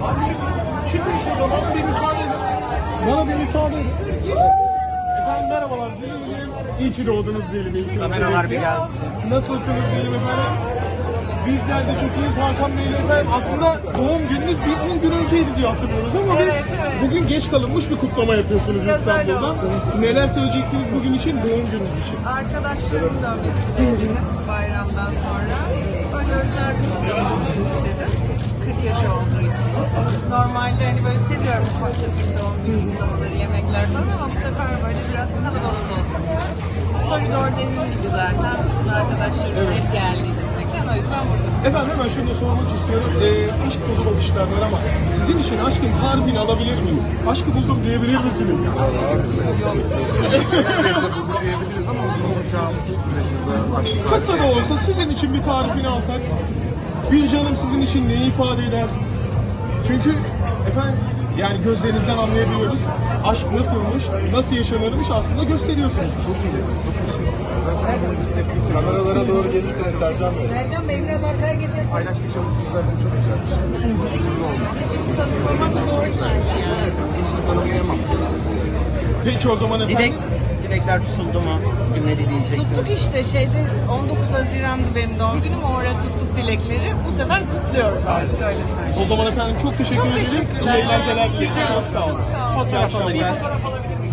Çık. Çıkın şurada. Bana bir müsaade edin. Bana bir müsaade edin. Efendim merhabalar diyelim. İyi ki doğdunuz diyelim. İyi ki Kameralar bir gelsin. Nasılsınız diyelim efendim. Bizler de çok iyiyiz Hakan Bey'le efendim. Aslında doğum gününüz bir 10 gün önceydi diye hatırlıyoruz ama biz Evet, evet. bugün geç kalınmış bir kutlama yapıyorsunuz Biraz İstanbul'da. Neler söyleyeceksiniz bugün için, doğum gününüz için? Arkadaşlarım dönmesi dileğini bayramdan sonra. Böyle özel bir kutlamak istedim. Normalde hani böyle seviyorum ufak tefek doğum günü kutlamaları, yemekler falan ama bu sefer böyle biraz kalabalık olsun. Koridor dediğim gibi zaten bütün arkadaşlarım hep geldiğimiz mekan o yüzden buradayım. Efendim hemen şunu da sormak istiyorum. Ee, aşk dolu bakışlar var ama sizin için aşkın tarifini alabilir miyim? Aşkı buldum diyebilir misiniz? diyebiliriz ama uzun olacağım size şurada aşk Kısa da olsa sizin için bir tarifini alsak. Bir canım sizin için neyi ifade eder? Çünkü efendim yani gözlerinizden anlayabiliyoruz. Aşk nasılmış, nasıl yaşanırmış aslında gösteriyorsunuz. Çok incesiniz, çok ederim. Zaten bunu hissettikçe kameralara doğru gelirse Sercan Bey. Ercan Bey biraz arkaya geçersin. Paylaştıkça mutlu zaten çok güzel bir şey. Huzurlu olmak. Şimdi tanışmamak da zor sanki. Şimdi tanımlayamam. Peki o zaman efendim. Dilek, dilekler tutuldu mu? Ne dileyeceksiniz? Tuttuk işte şeyde 19 Haziran'dı benim doğum günüm. Orada tuttuk dilekleri. Bu sefer kutluyoruz artık öyle söyleyeyim. O zaman efendim çok teşekkür Çok ederiz. İyi eğlenceler dileriz. Çok sağ olun. Çok sağ olun. Fotoğraf alacağız.